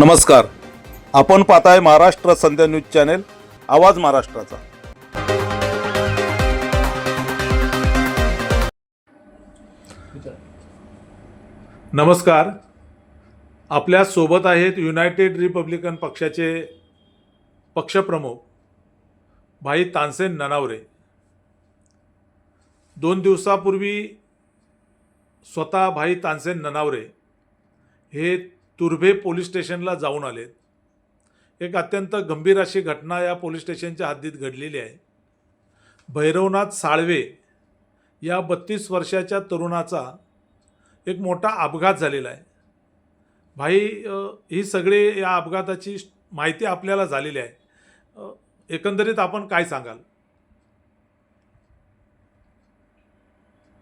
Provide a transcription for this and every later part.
नमस्कार. आपण पाहताय महाराष्ट्र संध्या न्यूज चॅनेल आवाज महाराष्ट्राचा. नमस्कार. आपल्यासोबत आहेत युनायटेड रिपब्लिकन पक्षाचे पक्षप्रमुख भाई तानसेन ननावरे. दोन दिवसापूर्वी स्वतः भाई तानसेन ननावरे हे तुर्भे पोलीस स्टेशनला जाऊन आलेत. एक अत्यंत गंभीर अशी घटना या पोलीस स्टेशनच्या हद्दीत घडलेली आहे. भैरवनाथ साळवे या बत्तीस वर्षाच्या तरुणाचा एक मोठा अपघात झालेला आहे. भाई ही सगळी या अपघाताची माहिती आपल्याला झालेली आहे. एकंदरीत आपण काय सांगाल?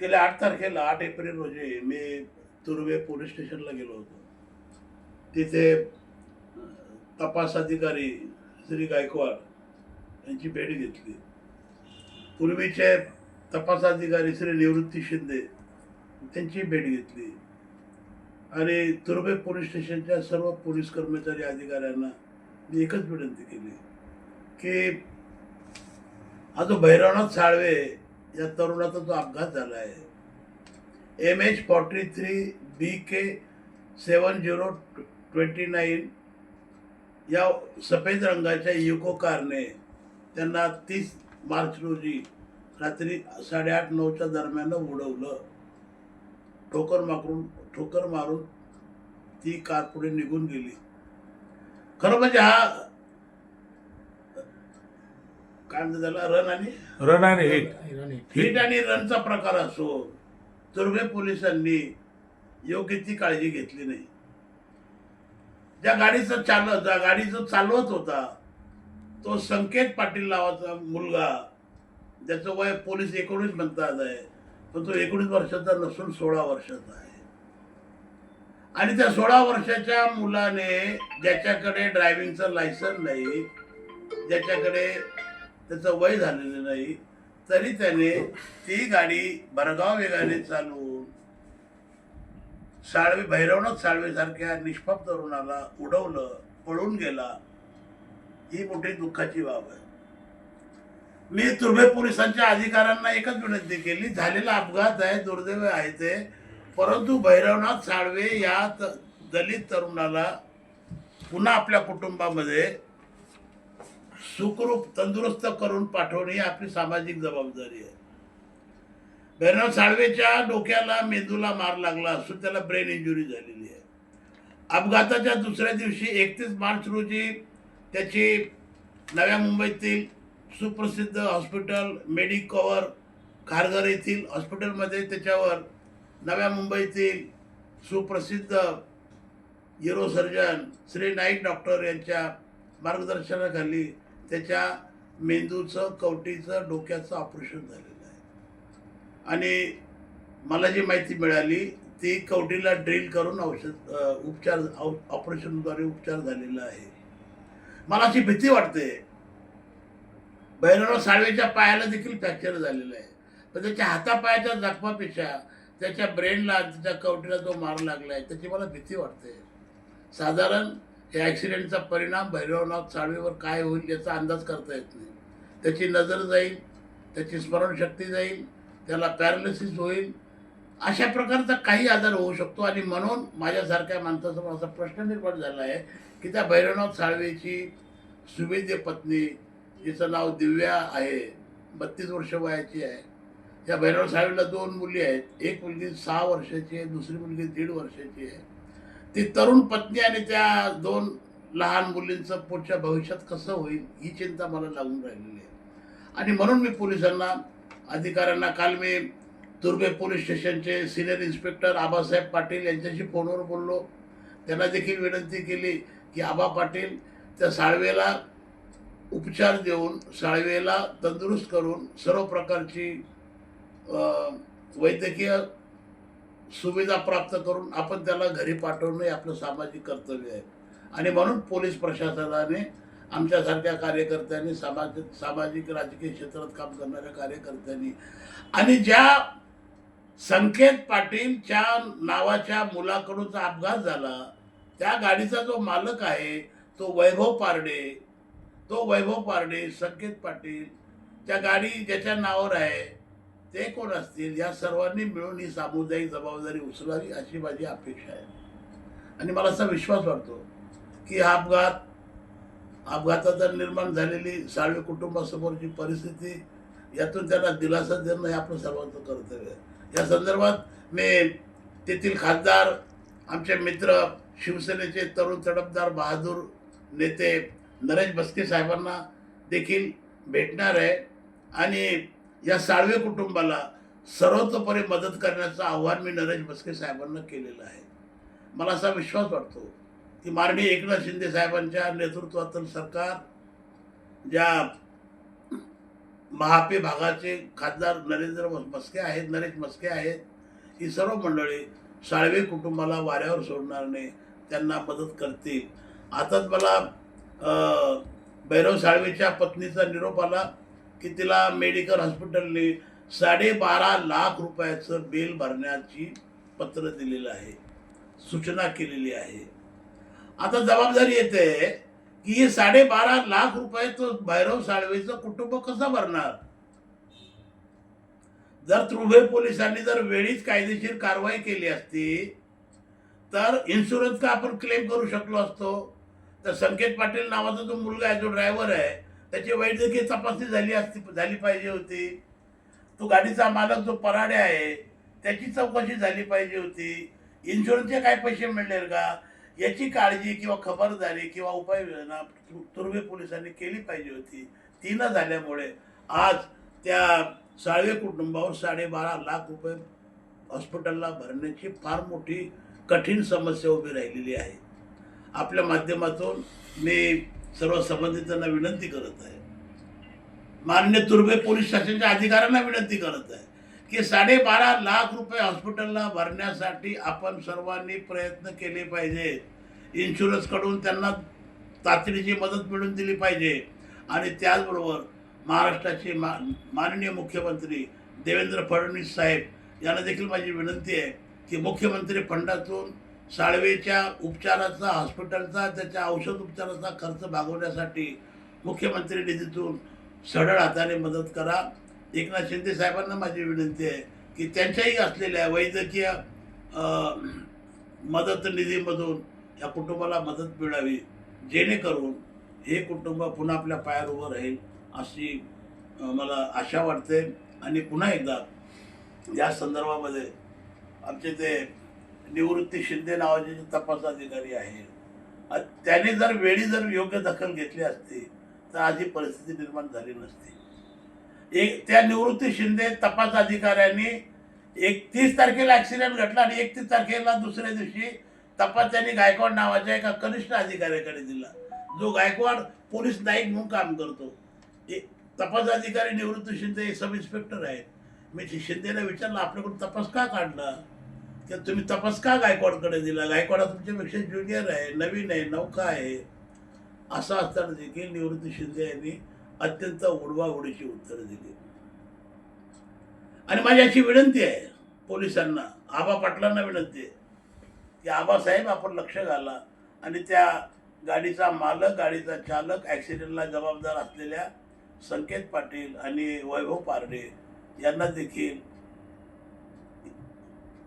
गेल्या आठ तारखेला आठ एप्रिल रोजी मी तुर्वे पोलीस स्टेशनला गेलो होतो. तिथे तपास अधिकारी श्री गायकवाड यांची भेट घेतली. पूर्वीचे तपास अधिकारी श्री निवृत्ती शिंदे त्यांची भेट घेतली. आणि तुर्भे पोलीस स्टेशनच्या सर्व पोलीस कर्मचारी अधिकाऱ्यांना मी एकच विनंती केली की हा जो भैरवनाथ साळवे या तरुणाचा जो अपघात झाला आहे M H forty three B K seven zero twenty nine या सफेद रंगाच्या युको कारने त्यांना तीस मार्च रोजी रात्री साडेआठ नऊच्या दरम्यान उडवलं. ठोकर मारून ठोकर मारून ती कार पुढे निघून गेली. खरं म्हणजे हा काय म्हणतात त्याला रन आणि? रन आणि हिट हिट आणि रनचा प्रकार असो तुर्भे पोलिसांनी योग्य ती काळजी घेतली नाही. ज्या गाडीचं चाल ज्या गाडी जो चालवत होता तो संकेत पाटील नावाचा मुलगा ज्याचं वय पोलीस एकोणीस म्हणतात आहे पण तो एकोणीस वर्षाचा नसून सोळा वर्षाचा आहे. आणि त्या सोळा वर्षाच्या मुलाने ज्याच्याकडे ड्रायव्हिंगचं लायसन नाही ज्याच्याकडे त्याचं वय झालेलं नाही तरी त्याने ती गाडी भरगाव वेगाने चालू साळवे भैरवनाथ साळवीसारख्या निष्पाप तरुणाला उडवलं पळून गेला. ही मोठी दुःखाची बाब आहे. मी तुर्भे पोलिसांच्या अधिकाऱ्यांना एकच विनंती केली झालेला अपघात आहे दुर्दैव आहे ते. परंतु भैरवनाथ साळवे या दलित तरुणाला पुन्हा आपल्या कुटुंबामध्ये सुखरूप तंदुरुस्त करून पाठवणे ही आपली सामाजिक जबाबदारी आहे. भैरव साळवेच्या डोक्याला मेंदूला मार लागला असून त्याला ब्रेन इंजुरी झालेली आहे. अपघाताच्या दुसऱ्या दिवशी एकतीस मार्च रोजी त्याची नव्या मुंबईतील सुप्रसिद्ध हॉस्पिटल मेडिकवर खारघर येथील हॉस्पिटलमध्ये त्याच्यावर नव्या मुंबईतील सुप्रसिद्ध युरोसर्जन श्री नाईक डॉक्टर यांच्या मार्गदर्शनाखाली त्याच्या मेंदूचं कवटीचं डोक्याचं ऑपरेशन झालेलं आणि मला जी माहिती मिळाली ती कवटीला ड्रिल करून औषध उपचार औ- ऑपरेशनद्वारे उपचार झालेला आहे. मला अशी भीती वाटते. भैरवनाथ साळवेच्या पायाला देखील फ्रॅक्चर झालेलं आहे. पण त्याच्या हातापायाच्या जखमापेक्षा त्याच्या ब्रेनला त्याच्या कवटीला जो मार लागला आहे त्याची मला भीती वाटते. साधारण या ॲक्सिडेंटचा परिणाम भैरवनाथ साळवेवर काय होईल याचा अंदाज करता येत नाही. त्याची नजर जाईल त्याची स्मरणशक्ती जाईल त्याला पॅरालिसिस होईल. अशा प्रकारचा काही आजार होऊ शकतो. आणि म्हणून माझ्यासारख्या माणसासमोर असा प्रश्न निर्माण झाला आहे की त्या भैरवनाथ साळवेची सुवेद्य पत्नी जिचं नाव दिव्या आहे बत्तीस वर्ष वयाची आहे. त्या भैरव साळवेला दोन मुली आहेत. एक मुलगी सहा वर्षाची आहे दुसरी मुलगी दीड वर्षाची आहे. ती तरुण पत्नी आणि त्या दोन लहान मुलींचं पुढच्या भविष्यात कसं होईल ही चिंता मला लागून राहिलेली आहे. आणि म्हणून मी पोलिसांना अधिकाऱ्यांना काल मी दुर्बे पोलीस स्टेशनचे सिनियर इन्स्पेक्टर आबासाहेब पाटील यांच्याशी फोनवर बोललो. त्यांना देखील विनंती केली की आबा पाटील त्या साळवेला उपचार देऊन साळवेला तंदुरुस्त करून सर्व प्रकारची वैद्यकीय सुविधा प्राप्त करून आपण त्याला घरी पाठवणं हे आपलं सामाजिक कर्तव्य आहे. आणि म्हणून पोलीस प्रशासनाने आमच्यासारख्या कार्यकर्त्यांनी समाज सामाजिक राजकीय क्षेत्रात काम करणाऱ्या कार्यकर्त्यांनी. आणि ज्या संकेत पाटीलच्या नावाच्या मुलाकडूनचा अपघात झाला त्या गाडीचा जो मालक आहे तो वैभव पारडे तो वैभव पारडे संकेत पाटील त्या गाडी ज्याच्या नावावर आहे ते कोण असतील? या सर्वांनी मिळून ही सामुदायिक जबाबदारी उचलावी अशी माझी अपेक्षा आहे. आणि मला असा विश्वास वाटतो की हा अपघात अपघाताचा निर्माण झालेली साळवे कुटुंबासमोरची परिस्थिती यातून त्यांना दिलासा देणं हे आपलं सर्वांचं कर्तव्य आहे. या संदर्भात मी तेथील खासदार आमचे मित्र शिवसेनेचे तरुण तडपदार बहादूर नेते नरेश बस्के साहेबांना देखील भेटणार आहे आणि या साळवे कुटुंबाला सर्वतोपरी मदत करण्याचं आव्हान मी नरेश बस्के साहेबांना केलेलं आहे. मला असा विश्वास वाटतो ती मार्णी एकनाथ शिंदे साहेबांच्या नेतृत्वातील सरकार ज्या महापे भागाचे खासदार नरेंद्र मस्के आहेत नरेश मस्के आहेत ही सर्व मंडळी साळवे कुटुंबाला वाऱ्यावर सोडणार नाही त्यांना मदत करतील. आताच मला भैरव साळवेच्या पत्नीचा निरोप आला की तिला मेडिकल हॉस्पिटलने साडेबारा लाख रुपयाचं बिल भरण्याची पत्र दिलेलं आहे सूचना केलेली आहे. आता जबाबदारी येते की हे साडेबारा लाख रुपये तो भैरव साळवेचं कुटुंब कसं भरणार? जर त्रुभे पोलिसांनी जर वेळीच कायदेशीर कारवाई केली असती तर इन्शुरन्स का आपण क्लेम करू शकलो असतो? तर संकेत पाटील नावाचा जो मुलगा आहे जो ड्रायव्हर आहे त्याची वैद्यकीय तपासणी झाली असती झाली पाहिजे होती. तो गाडीचा मालक जो पराडे आहे त्याची चौकशी झाली पाहिजे होती. इन्शुरन्सचे काय पैसे मिळणार का? याची काळजी किंवा खबरदारी किंवा उपाययोजना तु- तुर्भे पोलिसांनी केली पाहिजे होती. ती न झाल्यामुळे आज त्या साळवे कुटुंबावर साडेबारा लाख रुपये हॉस्पिटलला भरण्याची फार मोठी कठीण समस्या उभी राहिलेली आहे. आपल्या माध्यमातून मी सर्व संबंधितांना विनंती करत आहे. मान्य तुर्भे पोलीस स्टेशनच्या अधिकाऱ्यांना विनंती करत आहे. की साडेबारा लाख रुपये हॉस्पिटलला भरण्यासाठी आपण सर्वांनी प्रयत्न केले पाहिजे. इन्शुरन्सकडून त्यांना तातडीची मदत मिळवून दिली पाहिजे. आणि त्याचबरोबर महाराष्ट्राचे मा माननीय मुख्यमंत्री देवेंद्र फडणवीस साहेब यांना देखील माझी विनंती आहे की मुख्यमंत्री फंडातून साळवेच्या उपचाराचा हॉस्पिटलचा त्याच्या औषध उपचाराचा खर्च भागवण्यासाठी मुख्यमंत्री निधीतून सढळ हाताने मदत करा. एकनाथ शिंदे साहेबांना माझी विनंती आहे की त्यांच्याही असलेल्या वैद्यकीय मदत निधीमधून या कुटुंबाला मदत मिळावी जेणेकरून हे कुटुंब पुन्हा आपल्या पायावर उभं राहील अशी मला आशा वाटते. आणि पुन्हा एकदा या संदर्भामध्ये आमचे ते निवृत्ती शिंदे नावाचे जे तपास अधिकारी आहे त्याने जर वेळी जर योग्य दखल घेतली असती तर आज ही परिस्थिती निर्माण झाली नसती. एक त्या निवृत्ती शिंदे तपास अधिकाऱ्यांनी एकतीस तारखेला ॲक्सिडेंट घडला आणि एकतीस तारखेला दुसऱ्या दिवशी तपास त्यांनी गायकवाड नावाच्या एका कनिष्ठ अधिकाऱ्याकडे दिला. जो गायकवाड पोलीस नाईक म्हणून काम करतो. एक तपास अधिकारी निवृत्ती शिंदे हे सब इन्स्पेक्टर आहेत. मी शिंदेला विचारलं आपल्याकडून तपास का काढला? की तुम्ही तपास का गायकवाडकडे दिला? गायकवाड हा तुमच्यापेक्षा ज्युनियर आहे नवीन आहे नौका आहे. असं असताना देखील निवृत्ती शिंदे यांनी अत्यंत उडवाउडीची उत्तरं दिली. आणि माझी अशी विनंती आहे पोलिसांना आबा पाटलांना विनंती आहे की आबासाहेब आपण लक्ष घाला आणि त्या गाडीचा मालक गाडीचा चालक ॲक्सिडेंटला जबाबदार असलेल्या संकेत पाटील आणि वैभव पारडे यांना देखील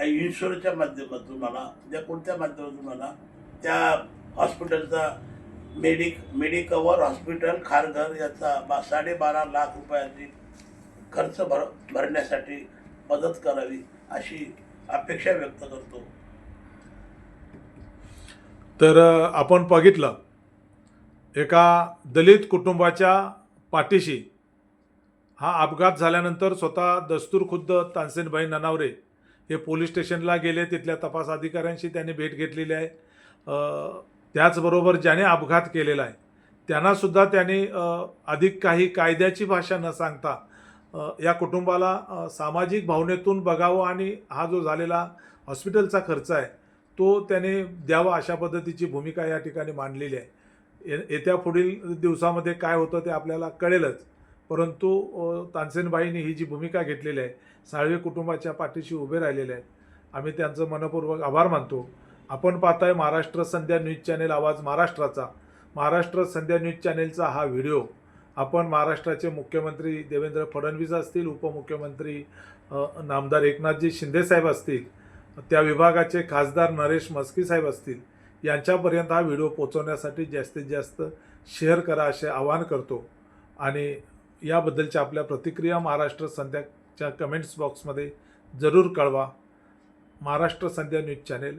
इन्शुरच्या माध्यमातून म्हणा त्या कोणत्या माध्यमातून म्हणा त्या हॉस्पिटलचा मेडिक मेडिकवर हॉस्पिटल खारघर याचा बा साडेबारा लाख रुपयाची खर्च भर भरण्यासाठी मदत करावी अशी अपेक्षा व्यक्त करतो. तर आपण बघितलं एका दलित कुटुंबाच्या पाठीशी हा अपघात झाल्यानंतर स्वतः दस्तूर खुद्द तानसेनभाई ननावरे हे पोलीस स्टेशनला गेले. तिथल्या तपास अधिकाऱ्यांशी त्यांनी भेट घेतलेली आहे. त्याचबरोबर ज्याने अपघात केलेला आहे त्यांनासुद्धा त्यांनी अधिक काही कायद्याची भाषा न सांगता या कुटुंबाला सामाजिक भावनेतून बघावं आणि हा जो झालेला हॉस्पिटलचा खर्च आहे तो त्याने द्यावा अशा पद्धतीची भूमिका या ठिकाणी मांडलेली आहे. ये- येत्या पुढील दिवसामध्ये काय होतं ते आपल्याला कळेलच परंतु तानसेनबाईंनी ही जी भूमिका घेतलेली आहे साळवे कुटुंबाच्या पाठीशी उभे राहिलेले आहेत आम्ही त्यांचं मनपूर्वक आभार मानतो. आपण पाहताय महाराष्ट्र संध्या न्यूज चॅनेल आवाज महाराष्ट्राचा. महाराष्ट्र संध्या न्यूज चॅनेलचा हा व्हिडिओ. आपण महाराष्ट्राचे मुख्यमंत्री देवेंद्र फडणवीस असतील उपमुख्यमंत्री नामदार एकनाथजी शिंदेसाहेब असतील त्या विभागाचे खासदार नरेश मस्की साहेब असतील यांच्यापर्यंत हा व्हिडिओ पोचवण्यासाठी जास्तीत जास्त शेअर करा असे आवाहन करतो. आणि याबद्दलच्या आपल्या प्रतिक्रिया महाराष्ट्र संध्याच्या कमेंट्स बॉक्समध्ये जरूर कळवा. महाराष्ट्र संध्या न्यूज चॅनेल